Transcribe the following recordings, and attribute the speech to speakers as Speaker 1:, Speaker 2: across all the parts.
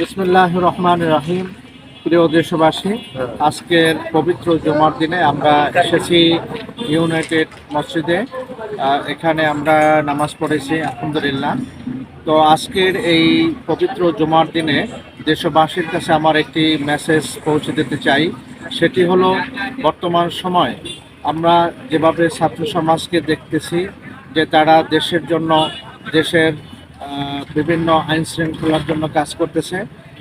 Speaker 1: বিসমুল্লাহ রহমান রাহিম। প্রিয় দেশবাসী, আজকের পবিত্র জুমার দিনে আমরা এসেছি ইউনাইটেড মসজিদে। এখানে আমরা নামাজ পড়েছি, আলহামদুলিল্লাহ। তো আজকের এই পবিত্র জুমার দিনে দেশবাসীর কাছে আমার একটি মেসেজ পৌঁছে দিতে চাই। সেটি হলো, বর্তমান সময় আমরা যেভাবে ছাত্র সমাজকে দেখতেছি, যে তারা দেশের জন্য, দেশের বিভিন্ন আইন শৃঙ্খলার জন্য কাজ করতেছে।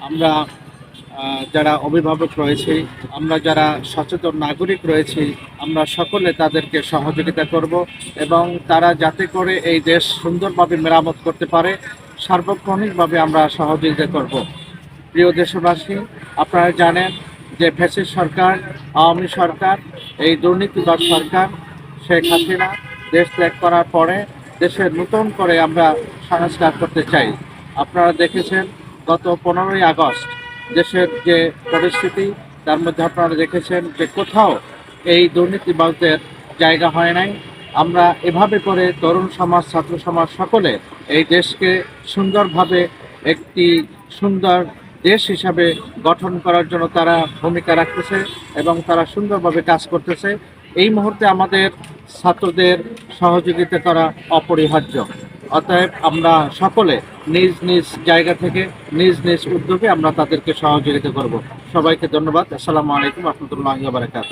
Speaker 1: আমরা যারা অভিভাবক রয়েছি, আমরা যারা সচেতন নাগরিক রয়েছি, আমরা সকলে তাদেরকে সহযোগিতা করব এবং তারা যাতে করে এই দেশ সুন্দরভাবে মেরামত করতে পারে, সার্বক্ষণিকভাবে আমরা সহযোগিতা করব। প্রিয় দেশবাসী, আপনারা জানেন যে ফ্যাসিস্ট সরকার, আওয়ামী সরকার, এই দুর্নীতিবাদ সরকার, শেখ হাসিনা দেশ ত্যাগ করার পরে দেশের নতুন করে আমরা সংস্কার করতে চাই। আপনারা দেখেছেন, গত পনেরোই আগস্ট দেশের যে পরিস্থিতি, তার মধ্যে আপনারা দেখেছেন যে কোথাও এই দুর্নীতিবাদদের জায়গা হয় নাই। আমরা এভাবে করে তরুণ সমাজ, ছাত্র সমাজ সকলে এই দেশকে সুন্দরভাবে একটি সুন্দর দেশ হিসাবে গঠন করার জন্য তারা ভূমিকা রাখতেছে এবং তারা সুন্দরভাবে কাজ করতেছে। এই মুহূর্তে আমাদের ছাত্রদের সহযোগিতা করা অপরিহার্য। অতএব আমরা সকলে নিজ নিজ জায়গা থেকে, নিজ নিজ উদ্যোগে আমরা তাদেরকে সহযোগিতা করব। সবাইকে ধন্যবাদ। আসসালামু আলাইকুম রহমতুল্লাহ বারকাত